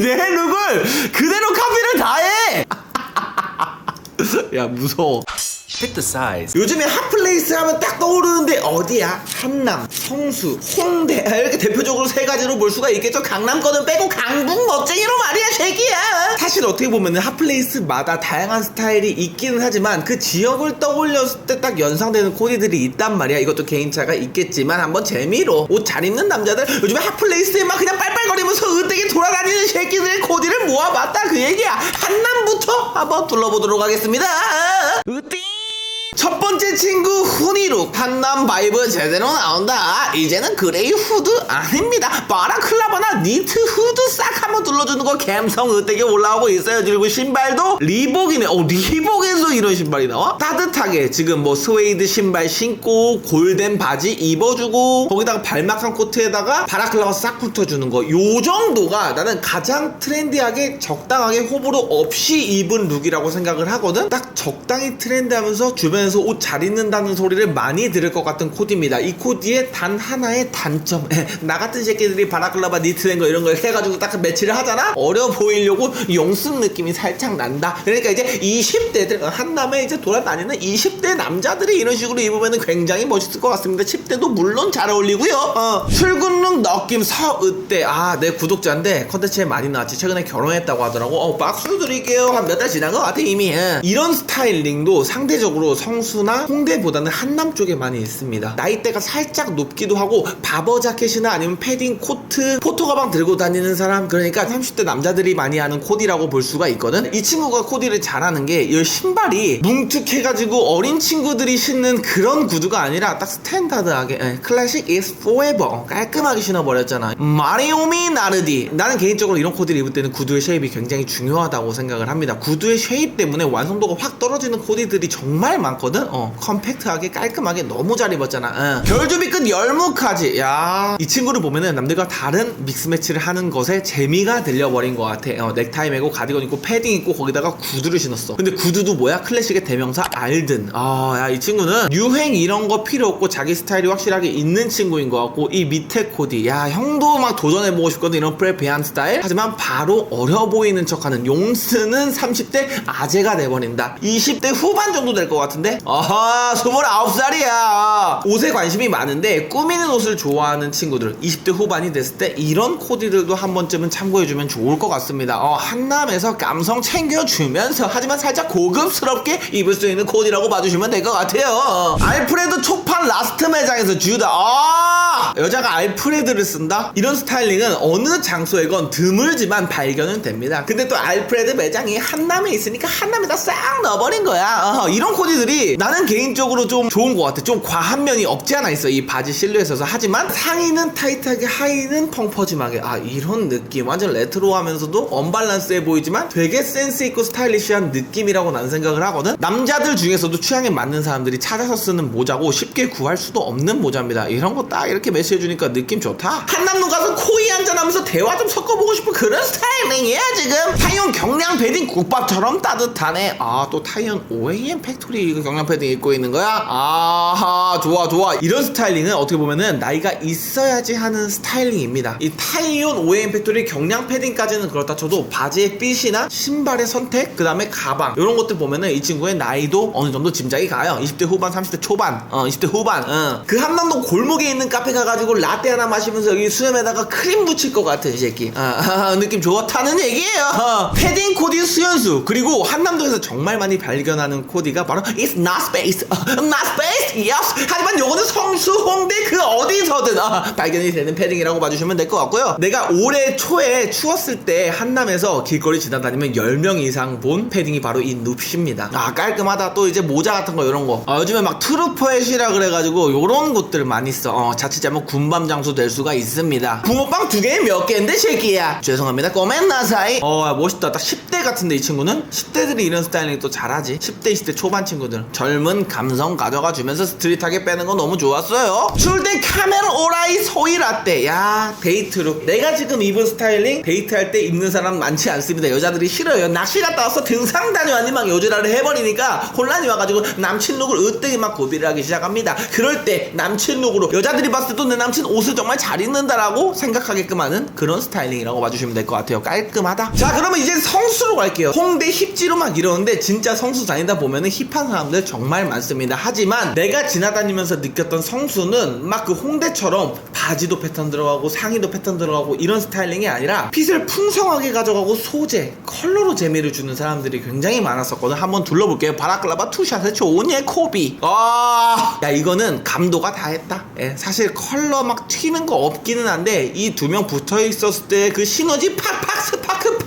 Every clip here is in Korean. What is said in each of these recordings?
내 룩을 그대로 카피를 다해 야 무서워 the size. 요즘에 핫플레이스 하면 딱 떠오르는데 어디야? 한남, 성수, 홍대 아, 이렇게 대표적으로 세 가지로 볼 수가 있겠죠. 강남 거는 빼고 강북 멋쟁이로 말이야, 새끼야. 사실 어떻게 보면 핫플레이스마다 다양한 스타일이 있기는 하지만 그 지역을 떠올렸을 때 딱 연상되는 코디들이 있단 말이야. 이것도 개인차가 있겠지만 한번 재미로 옷 잘 입는 남자들 요즘에 핫플레이스에 막 그냥 빨빨거리면서 으되게 돌아다니는 새끼들의 코디를 모아봤다 그 얘기야. 한남부터 한번 둘러보도록 하겠습니다. 으띠! 첫 번째 친구 후니룩 한남 바이브 제대로 나온다. 이제는 그레이 후드 아닙니다. 바라클라바나 니트 후드 싹 한번 둘러주는 거 감성 으되게 올라오고 있어요. 그리고 신발도 리복이네. 어 리복에서 이런 신발이 나와? 따뜻하게 지금 뭐 스웨이드 신발 신고 골덴 바지 입어주고 거기다가 발막한 코트에다가 바라클라바 싹 붙여주는 거. 요 정도가 나는 가장 트렌디하게 적당하게 호불호 없이 입은 룩이라고 생각을 하거든? 딱 적당히 트렌디하면서 주변에서 옷 잘 입는다는 소리를 많이 들을 것 같은 코디입니다. 이 코디의 단 하나의 단점. 나 같은 새끼들이 바라클라바 니트된 거 이런 걸 해가지고 딱 매치를 하잖아? 어려 보이려고 용순 느낌이 살짝 난다. 그러니까 이제 20대들 한남에 이제 돌아다니는 20대 남자들이 이런 식으로 입으면 굉장히 멋있을 것 같습니다. 10대도 물론 잘 어울리고요. 어, 출근룩 느낌 서으대. 아 내 구독자인데 컨텐츠에 많이 나왔지. 최근에 결혼했다고 하더라고. 어 박수 드릴게요. 한 몇 달 지난 것 같아 이미. 예. 이런 스타일링도 상대적으로 성수나 홍대보다는 한남 쪽에 많이 있습니다. 나이대가 살짝 높기도 하고 바버 자켓이나 아니면 패딩 코트 포토 가방 들고 다니는 사람 그러니까 30대 남자들이 많이 하는 코디라고 볼 수가 있거든? 이 친구가 코디를 잘하는 게 이 신발이 뭉툭해가지고 어린 친구들이 신는 그런 구두가 아니라 딱 스탠다드하게 예, 클래식 is forever. 어, 깔끔하게 신어버렸잖아. 마리오미 나르디. 나는 개인적으로 이런 코디를 입을 때는 구두의 쉐입이 굉장히 중요하다고 생각을 합니다. 구두의 쉐입 때문에 완성도가 확 떨어지는 코디들이 정말 많거든? 어 컴팩트하게 깔끔하게 너무 잘 입었잖아. 예. 결주비 끝 열무까지. 야 이 친구를 보면은 남들과 다른 믹스매치를 하는 것에 재미 가 들려버린 것 같아. 어, 넥타이 메고 가디건 입고 패딩 입고 거기다가 구두를 신었어. 근데 구두도 뭐야? 클래식의 대명사 알든. 아야 이 친구는 유행 이런 거 필요 없고 자기 스타일이 확실하게 있는 친구인 것 같고 이 밑에 코디. 야 형도 막 도전해보고 싶거든 이런 프레피한 스타일. 하지만 바로 어려 보이는 척하는 용스는 30대 아재가 돼버린다. 20대 후반 정도 될 것 같은데? 아하 29살이야. 옷에 관심이 많은데 꾸미는 옷을 좋아하는 친구들 20대 후반이 됐을 때 이런 코디들도 한 번쯤은 참고 해주면 좋을 것 같습니다. 어, 한남에서 감성 챙겨주면서 하지만 살짝 고급스럽게 입을 수 있는 코디라고 봐주시면 될 것 같아요. 알프레드 초판 라스트 매장에서 주다. 아 여자가 알프레드를 쓴다? 이런 스타일링은 어느 장소에건 드물지만 발견은 됩니다. 근데 또 알프레드 매장이 한남에 있으니까 한남에다 싹 넣어버린 거야. 어, 이런 코디들이 나는 개인적으로 좀 좋은 것 같아. 좀 과한 면이 없지 않아 있어 이 바지 실루엣에서. 하지만 상의는 타이트하게 하의는 펑퍼짐하게. 아 이런 느낌. 완전 레트로하면서도 언밸런스해 보이지만 되게 센스 있고 스타일리시한 느낌이라고 나는 생각을 하거든. 남자들 중에서도 취향에 맞는 사람들이 찾아서 쓰는 모자고 쉽게 구할 수도 없는 모자입니다. 이런 거 딱 이렇게 매치해주니까 느낌 좋다. 한남로 가서 코이 한잔하면서 대화 좀 섞어보고 싶은 그런 스타일링이야 지금? 타이온 경량 패딩 국밥처럼 따뜻하네. 아 또 타이온 OAM 팩토리 경량 패딩 입고 있는 거야? 아하 좋아 좋아. 이런 스타일링은 어떻게 보면은 나이가 있어야지 하는 스타일링입니다. 이 타이온 OAM 팩토리 경량 패딩까지는 그렇다 쳐도 바지의 핏이나 신발의 선택 그 다음에 가방 이런 것들 보면은 이 친구의 나이도 어느 정도 짐작이 가요. 20대 후반 30대 초반 어 20대 후반 어. 그 한남동 골목에 있는 카페 가가지고 라떼 하나 마시면서 여기 수염에다가 크림 붙일 것 같은 이 새끼. 아, 느낌 좋다는 얘기예요. 어. 패딩 코디 수연수 그리고 한남동에서 정말 많이 발견하는 코디가 바로 It's not space. 어, not space? Yes. 하지만 요거는 성수 홍대 그 어디서든 어, 발견이 되는 패딩이라고 봐주시면 될 것 같고요. 내가 올해 초에 추웠을 때 한남에서 길거리 지나다니면 10명 이상 본 패딩이 바로 이 눕십니다. 아 깔끔하다. 또 이제 모자 같은 거 이런 거. 어, 요즘에 막 트루퍼엣이라 그래가지고 요런 곳들을 많이 써. 어, 자칫 잘못 군밤 장수 될 수가 있습니다. 붕어빵 두 개에 몇 개인데 새끼야? 죄송합니다. 꼬맨 나사이. 어 멋있다. 딱 10대 같은데 이 친구는? 10대들이 이런 스타일링 또 잘하지. 10대 20대 초반 친구들. 젊은 감성 가져가 주면서 스트릿하게 빼는 거 너무 좋았어요. 출대 카멜 오라이 소이 라떼. 야 데이트룩. 내가 지금 입은 스타일링 데이트할 때 입는 사람 많지 않습니다. 여자들이 싫어요. 낚시 갔다 와서 등산 다녀왔니 막 요지라를 해버리니까 혼란이 와가지고 남친 룩을 으뜨게 막 고비를 하기 시작합니다. 그럴 때 남친 룩으로 여자들이 봤을 때도 내 남친 옷을 정말 잘 입는다라고 생각하게끔 하는 그런 스타일링이라고 봐주시면 될 것 같아요. 깔끔하다. 자 그러면 이제 성수로 갈게요. 홍대 힙지로 막 이러는데 진짜 성수 다니다 보면은 힙한 사람들 정말 많습니다. 하지만 내가 지나다니면서 느꼈던 성수는 막 그 홍대처럼 바지도 패턴 들어가고 상의도 패턴 들어가고 이런 스타일링이 아니라 핏을 풍성하게 가져가고 소재, 컬러로 재미를 주는 사람들이 굉장히 많았었거든. 한번 둘러볼게요. 바라클라바 투샷의 조니의 코비. 아, 야 이거는 감도가 다 했다. 예, 사실 컬러 막 튀는 거 없기는 한데 이 두 명 붙어 있었을 때 그 시너지 팍팍 스파크 팍팍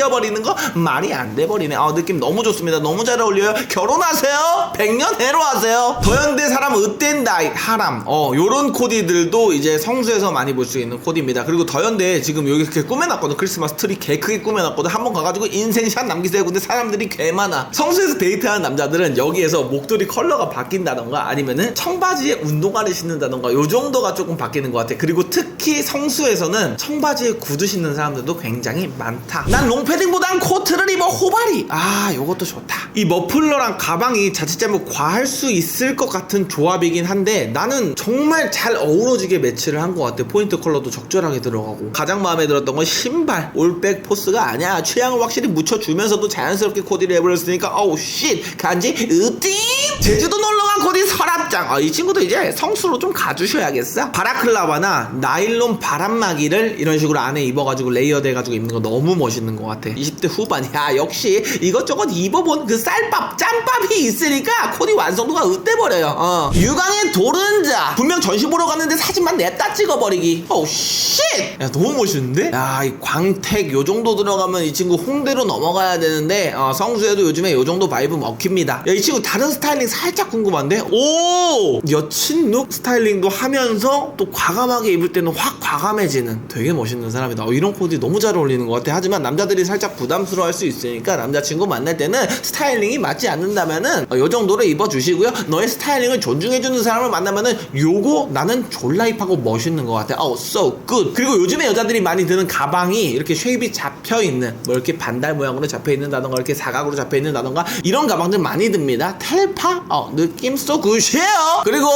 튀어버리는 거 말이 안 돼 버리네. 아 느낌 너무 좋습니다. 너무 잘 어울려요. 결혼하세요. 백년 해로 하세요. 더현대 사람 으땐다 하람. 어 요런 코디들도 이제 성수에서 많이 볼 수 있는 코디입니다. 그리고 더현대 지금 여기 이렇게 꾸며놨거든. 크리스마스 트리 개 크게 꾸며놨거든. 한번 가가지고 인생샷 남기세요. 근데 사람들이 개 많아. 성수에서 데이트하는 남자들은 여기에서 목도리 컬러가 바뀐다던가 아니면은 청바지에 운동화를 신는다던가 요 정도가 조금 바뀌는 것 같아. 그리고 특히 성수에서는 청바지에 구두 신는 사람들도 굉장히 많다. 난롱 패딩보단 코트를 입어 호바리. 아, 요것도 좋다. 이 머플러랑 가방이 자칫 잘못 과할 수 있을 것 같은 조합이긴 한데 나는 정말 잘 어우러지게 매치를 한 것 같아. 포인트 컬러도 적절하게 들어가고. 가장 마음에 들었던 건 신발. 올백 포스가 아니야. 취향을 확실히 묻혀주면서도 자연스럽게 코디를 해버렸으니까 어우 쉿 간지 으띵 제주도 놀러간 코디 설합장 아, 이 친구도 이제 성수로 좀 가주셔야겠어 바라클라바나 나일론 바람막이를 이런 식으로 안에 입어가지고 레이어드 해가지고 입는 거 너무 멋있는 것 같아 20대 후반 야. 역시 이것저것 입어본 그 쌀밥 짬밥이 있으니까 코디 완성도가 으떼버려요. 어. 유광의 도른자. 분명 전시 보러 갔는데 사진만 냅다 찍어버리기. 어우 쉿! 야 너무 멋있는데? 야 이 광택 요 정도 들어가면 이 친구 홍대로 넘어가야 되는데 어, 성수에도 요즘에 요 정도 바이브 먹힙니다. 야 이 친구 다른 스타일링 살짝 궁금한데? 오! 여친 룩 스타일링도 하면서 또 과감하게 입을 때는 확 과감해지는 되게 멋있는 사람이다. 어, 이런 코디 너무 잘 어울리는 것 같아. 하지만 남자들이 살짝 부담스러워할 수 있으니까 남자친구 만날 때는 스타일링이 맞지 않는다면은 어, 요 정도로 입어주시고요. 너의 스타일링을 존중해주는 사람을 만나면은 요거 나는 졸라 힙하고 멋있는 것 같아. 어 so good. 그리고 요즘에 여자들이 많이 드는 가방이 이렇게 쉐입이 잡혀 있는 뭐 이렇게 반달 모양으로 잡혀 있는다던가 이렇게 사각으로 잡혀 있는다던가 이런 가방들 많이 듭니다. 텔파? 어 느낌 so good이에요. 그리고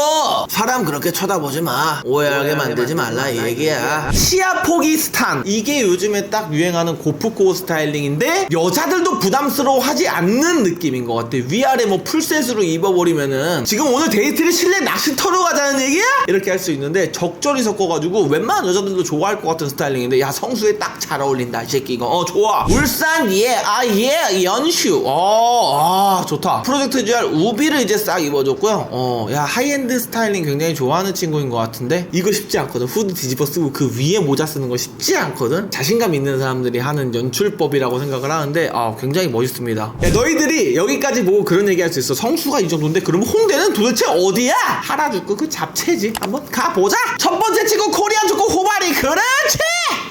사람 그렇게 쳐다보지 마. 오해하게 만들지 말라 이 얘기야. 시아포기 스탄. 이게 요즘에 딱 유행하는 고프코 스타일링인데 여자들도 부담스러워하지 않는 느낌인 것 같아. 위아래 뭐 풀셋으로 입어버리면은 지금 오늘 데이트를 실내 낚시터로 가자는 얘기야? 이렇게 할 수 있는데 적절히 섞어가지고 웬만한 여자들도 좋아할 것 같은 스타일링인데 야 성수에 딱 잘 어울린다 이 새끼 이거 어 좋아. 울산 예아예 연슈. 어아 좋다. 프로젝트 GR 우비를 이제 싹 입어줬고요. 어야 하이엔드 스타일링 굉장히 좋아하는 친구인 것 같은데 이거 쉽지 않거든. 후드 뒤집어 쓰고 그 위에 모자 쓰는 거 쉽지 않거든. 자신감 있는 사람들이 하는 연출 법이라고 생각을 하는데 아 굉장히 멋있습니다. 야 너희들이 여기까지 보고 그런 얘기 할 수 있어. 성수가 이 정도인데 그러면 홍대는 도대체 어디야? 하라주고 그 잡채지. 한번 가보자. 첫 번째 친구 코리안 좋고 호바리 그렇지!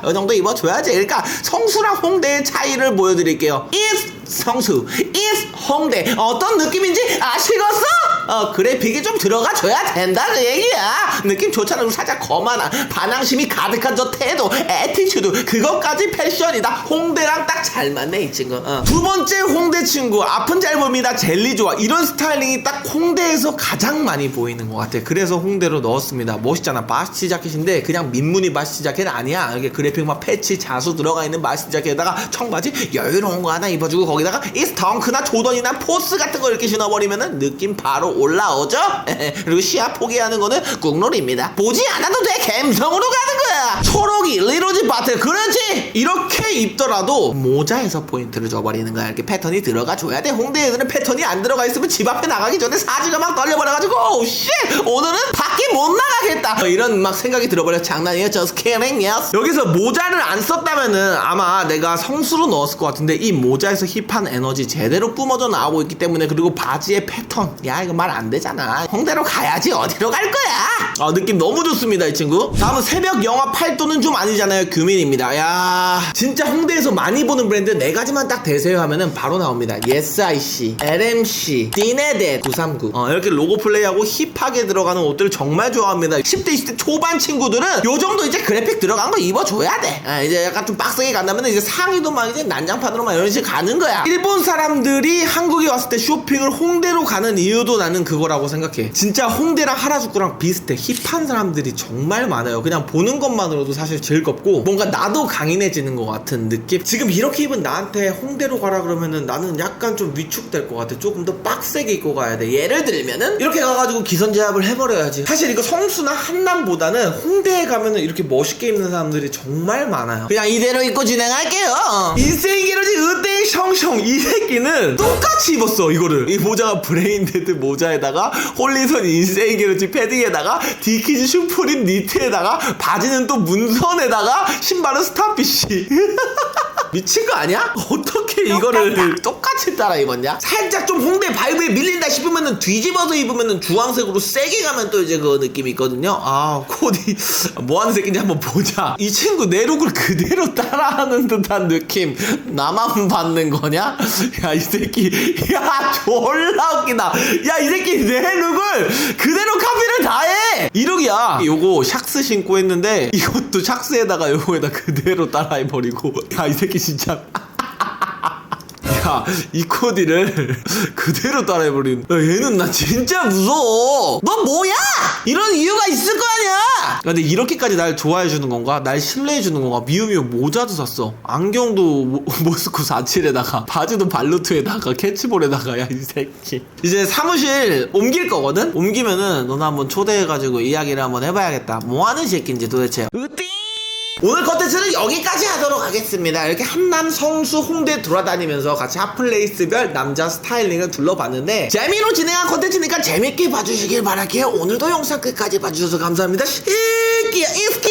이 정도 입어줘야지. 그러니까 성수랑 홍대의 차이를 보여드릴게요. Is 성수. Is 홍대. 어떤 느낌인지 아시겠어? 어 그래픽이 좀 들어가 줘야 된다 그 얘기야. 느낌 좋잖아. 살짝 거만한 반항심이 가득한 저 태도 에티튜드 그것까지 패션이다. 홍대랑 딱 잘 맞네 이 친구. 어. 두 번째 홍대 친구 아픈 잘 봅니다. 젤리 좋아 이런 스타일링이 딱 홍대에서 가장 많이 보이는 것 같아 그래서 홍대로 넣었습니다. 멋있잖아. 바스티 자켓인데 그냥 민무늬 바스티 자켓 아니야. 이게 그래픽 막 패치 자수 들어가 있는 바스티 자켓에다가 청바지 여유로운 거 하나 입어주고 거기다가 이 스덩크나 조던이나 포스 같은 거 이렇게 신어버리면은 느낌 바로 올라오죠? 시야 포기하는 거는 꾹놀입니다. 보지 않아도 돼. 감성으로 가는 거야. 초록이 리로지 바트 그렇지. 이렇게 입더라도 모자에서 포인트를 줘버리는 거야. 이렇게 패턴이 들어가 줘야 돼. 홍대 애들은 패턴이 안 들어가 있으면 집 앞에 나가기 전에 사지가 막 떨려버려가지고 쉣! 오늘은 밖에 못 나가겠다. 어, 이런 막 생각이 들어버려 장난이에요. Just kidding 여기서 모자를 안 썼다면은 아마 내가 성수로 넣었을 것 같은데 이 모자에서 힙한 에너지 제대로 뿜어져 나오고 있기 때문에 그리고 바지의 패턴. 야 이거 말안 되잖아. 홍대로 가야지 어디로 갈 거야? 아 느낌 너무 좋습니다 이 친구. 다음은 새벽 영화 팔도는 좀 아니잖아요 규민입니다. 야 진짜 홍대에서 많이 보는 브랜드 네 가지만 딱 대세요 하면은 바로 나옵니다. YesIC, LMC, 디네데 939 어, 이렇게 로고 플레이하고 힙하게 들어가는 옷들 정말 좋아합니다. 10대 20대 초반 친구들은 요 정도 이제 그래픽 들어간 거 입어줘 입어줘야 돼. 아, 이제 약간 좀 빡세게 간다면 이제 상의도 막 이제 난장판으로만 이런 식으로 가는 거야. 일본 사람들이 한국에 왔을 때 쇼핑을 홍대로 가는 이유도 나는 그거라고 생각해. 진짜 홍대랑 하라주쿠랑 비슷해. 힙한 사람들이 정말 많아요. 그냥 보는 것만으로도 사실 즐겁고 뭔가 나도 강인해지는 것 같은 느낌? 지금 이렇게 입은 나한테 홍대로 가라 그러면은 나는 약간 좀 위축될 것 같아. 조금 더 빡세게 입고 가야 돼. 예를 들면은 이렇게 가가지고 기선 제압을 해버려야지. 사실 이거 성수나 한남보다는 홍대에 가면은 이렇게 멋있게 입는 사람들이 정말 많아요. 그냥 이대로 입고 진행할게요. 인생기로지 으 떼 셩셩 이 새끼는 똑같이 입었어 이거를 이 모자가 브레인데드 모자에다가 홀리선 인생기로지 패딩에다가 디키즈 슈프림 니트에다가 바지는 또 문선에다가 신발은 스타피쉬 미친 거 아니야? 어떻게 이거를 똑같이 따라 입었냐? 살짝 좀 홍대 바이브에 밀린다 싶으면은 뒤집어서 입으면은 주황색으로 세게 가면 또 이제 그 느낌이 있거든요. 아, 코디 뭐 하는 새끼인지 한번 보자. 이 친구 내 룩을 그대로 따라하는 듯한 느낌. 나만 받는 거냐? 야, 이 새끼. 야, 졸라 웃기다. 야, 이 새끼 내 룩을 그대로 카피를 다 해! 이 룩이야. 요거 샥스 신고 했는데 이것도 샥스에다가 요거에다 그대로 따라해 버리고. 야, 이 새끼 진짜. 야, 이 코디를 그대로 따라해버린. 야, 얘는 나 진짜 무서워. 너 뭐야? 이런 이유가 있을 거 아니야? 근데 이렇게까지 날 좋아해주는 건가? 날 신뢰해주는 건가? 미우미우 모자도 샀어. 안경도 모, 모스코 47에다가, 바지도 발루트에다가, 캐치볼에다가, 야, 이 새끼. 이제 사무실 옮길 거거든? 옮기면은 너나 한번 초대해가지고 이야기를 한번 해봐야겠다. 뭐 하는 새끼인지 도대체. 으띠! 오늘 컨텐츠는 여기까지 하도록 하겠습니다. 이렇게 한남 성수 홍대 돌아다니면서 같이 핫플레이스별 남자 스타일링을 둘러봤는데 재미로 진행한 컨텐츠니까 재밌게 봐주시길 바랄게요. 오늘도 영상 끝까지 봐주셔서 감사합니다. 새끼야, 이스큐!